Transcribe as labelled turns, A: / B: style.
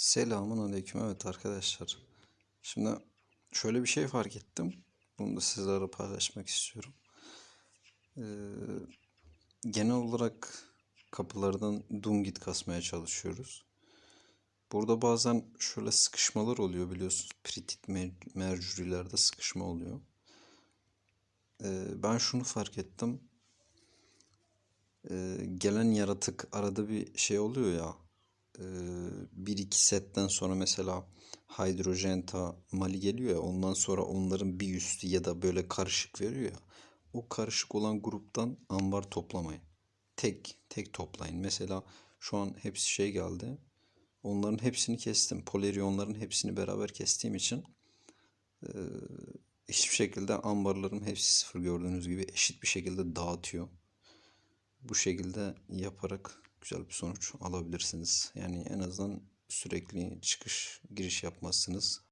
A: Selamun aleyküm. Evet arkadaşlar. Şimdi şöyle bir şey fark ettim. Bunu da sizlerle paylaşmak istiyorum. Ee, genel olarak kapılardan dungit kasmaya çalışıyoruz. Burada bazen şöyle sıkışmalar oluyor biliyorsunuz. Pritit mer- mercürilerde sıkışma oluyor. Ee, ben şunu fark ettim. Ee, gelen yaratık arada bir şey oluyor ya. E, bir iki setten sonra mesela hidrojenta mali geliyor ya ondan sonra onların bir üstü ya da böyle karışık veriyor ya o karışık olan gruptan ambar toplamayın. Tek tek toplayın. Mesela şu an hepsi şey geldi. Onların hepsini kestim. Polerionların hepsini beraber kestiğim için hiçbir şekilde ambarlarım hepsi sıfır gördüğünüz gibi eşit bir şekilde dağıtıyor. Bu şekilde yaparak güzel bir sonuç alabilirsiniz. Yani en azından sürekli çıkış giriş yapmazsınız.